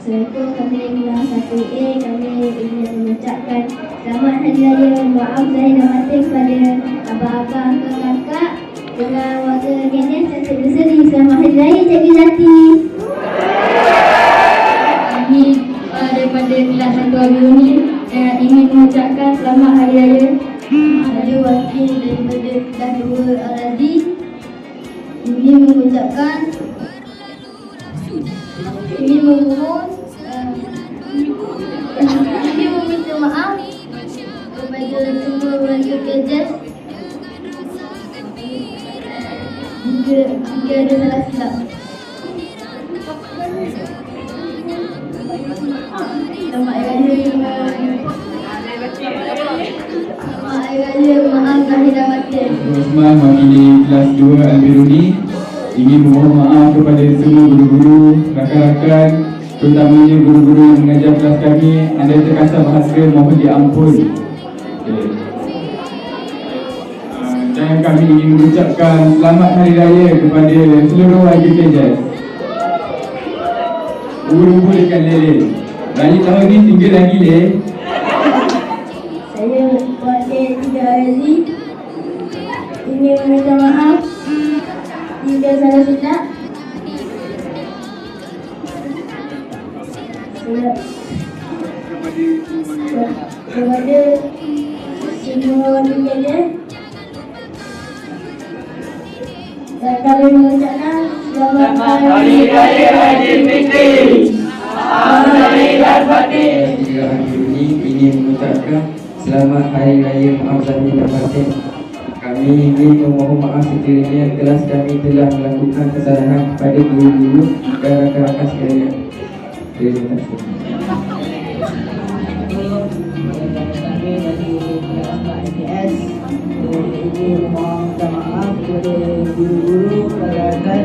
Assalamualaikum kami kelas 1A kami ingin mengucapkan selamat hari raya maaf zahir dan batin kepada abang-abang kakak dengan warga nenek cantik berseri selamat hari raya Cikgu Zati. Kami uh, daripada kelas 1 Abiuni uh, ingin mengucapkan selamat hari raya. Saya wakil daripada kelas 2 Al-Razi ingin mengucapkan ingin memohon uh, ingin meminta maaf kepada semua warga Kejas jika, jika ada salah silap. Selamat Hari Raya Selamat Hari Raya Maaf Lahir dan Batin Osman wakili kelas 2 Al-Biruni ingin memohon maaf kepada semua guru-guru, rakan-rakan terutamanya guru-guru yang mengajar kelas kami ada terkasar bahasa mohon diampun. Okay. Uh, dan kami ingin mengucapkan selamat hari raya kepada seluruh warga Kejas Ubur-ubur ikan lele. Raya tahun ni tinggal lagi le Saya wakil Tiga Aziz ingin meminta maaf jika silap. Saya kepada semua Kedah dan kami mengucapkan selamat hari raya Aidilfitri. Tiga hari ini ingin mengucapkan selamat hari raya dan batin. Kami ingin memohon maaf sekiranya kelas kami telah melakukan kesalahan kepada guru-guru dan rakan-rakan sekalian. Terima kasih. dari kelas 4 IPS ingin memohonkan maaf kepada guru-guru rakan-rakan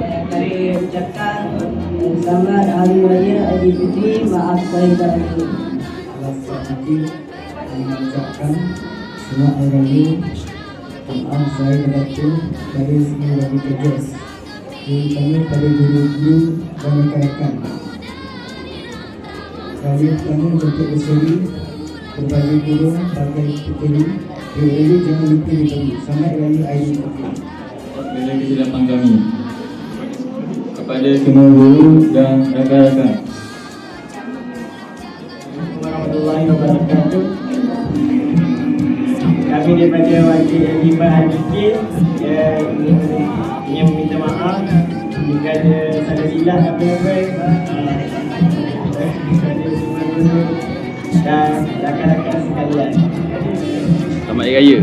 dan kami ucapkan selamat hari raya Aidilfitri maaf saya batin. kelas satu mengucapkan selamat hari raya maaf saya batin dari semua warga Kejas terutama pada guru-guru dan rakan-rakan Raya pertama untuk berseri berbagai guru bagai puteri. Raya jangan lupa diberi. Selamat Hari Raya Aidilfitri Segala kesilapan kami. Kepada semua guru dan rakan-rakan Kami daripada wakil Lima Adikit eh, ingin meminta maaf jika ada salah silap apa-apa dan rakan-rakan sekalian. Selamat Hari Raya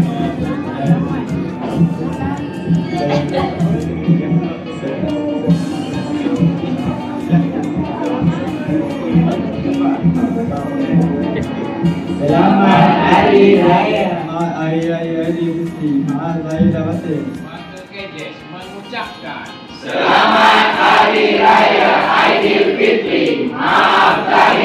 Selamat Hari Raya hari raya di mesti mahal saya. Maka Kedis mengucapkan Selamat Hari Raya Aidilfitri. Maaf saya.